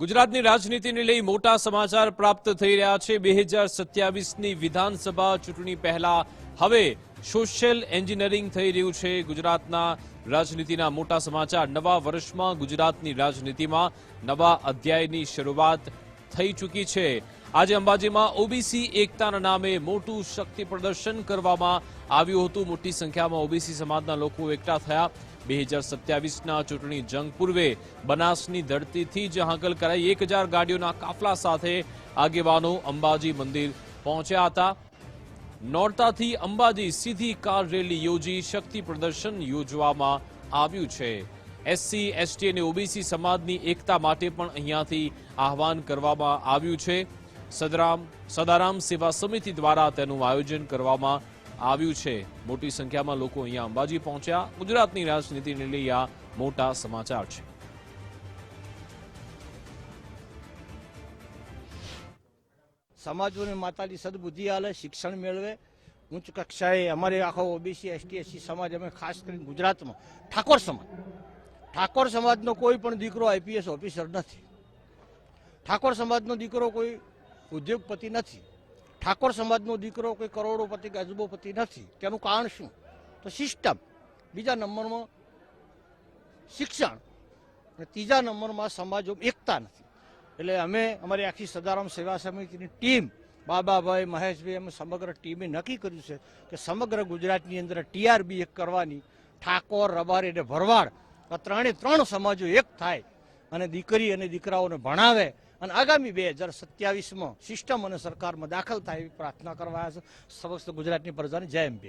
ગુજરાતની રાજનીતિને લઈ મોટા સમાચાર પ્રાપ્ત થઈ રહ્યા છે. બે હજાર સત્યાવીસની વિધાનસભા ચૂંટણી પહેલા હવે સોશિયલ એન્જિનિયરિંગ થઈ રહ્યું છે. ગુજરાતના રાજનીતિના મોટા સમાચાર. નવા વર્ષમાં ગુજરાતની રાજનીતિમાં નવા અધ્યાયની શરૂઆત થઈ ચૂકી છે. આજે અંબાજીમાં ઓબીસી એકતાના નામે મોટું શક્તિ પ્રદર્શન કરવામાં આવ્યું હતું. મોટી સંખ્યામાં ઓબીસી સમાજના લોકો એકઠા થયા. બે હજાર સત્યાવીસના ચૂંટણી જંગ પૂર્વે બનાસની ધરતીથી જ હાંકલ કરાઈ. એક હજાર ગાડીઓના કાફલા સાથે આગેવાનો અંબાજી મંદિર પહોંચ્યા હતા. નોરતાથી અંબાજી સીધી કાર રેલી યોજી શક્તિ પ્રદર્શન યોજવામાં આવ્યું છે. એસસી, એસટી અને ઓબીસી સમાજની એકતા માટે પણ અહીંયાથી આહવાન કરવામાં આવ્યું છે. સદરામ, સદારામ સેવા સમિતિ દ્વારા તેનું આયોજન કરવામાં આવ્યું છે. મોટી સંખ્યામાં લોકો અહીંયા અંબાજી પહોંચ્યા. ગુજરાતની રાજનીતિને લઈ આ મોટા સમાચાર છે. સમાજોને માતાજી સદબુદ્ધિ આલે, શિક્ષણ મેળવે. ઉચ્ચ કક્ષાએ અમારે આખો ઓબીસી, એસટી, એસસી સમાજ, અમે ખાસ કરીને ગુજરાતમાં ઠાકોર સમાજ ઠાકોર સમાજનો કોઈ પણ દીકરો આઈપીએસ ઓફિસર નથી. ઠાકોર સમાજનો દીકરો કોઈ ઉદ્યોગપતિ નથી. ઠાકોર સમાજનો દીકરો કોઈ કરોડોપતિ કે અજબોપતિ નથી. તેનું કારણ શું? તો સિસ્ટમ. બીજા નંબરમાં શિક્ષણ. અને ત્રીજા નંબરમાં સમાજો એકતા નથી. એટલે અમે, અમારી આખી સદારામ સેવા સમિતિની ટીમ, બાબાભાઈ, મહેશભાઈ, અમે સમગ્ર ટીમે નક્કી કર્યું છે કે સમગ્ર ગુજરાતની અંદર ટીઆરબી એક કરવાની ઠાકોર રબારી અને ભરવાડ આ ત્રણે ત્રણ સમાજો એક થાય અને દીકરી અને દીકરાઓને ભણાવે અને આગામી બે હજાર સત્યાવીસમાં સિસ્ટમ અને સરકારમાં દાખલ થાય એવી પ્રાર્થના કરવા સમસ્ત ગુજરાતની પ્રજાને જય અંબે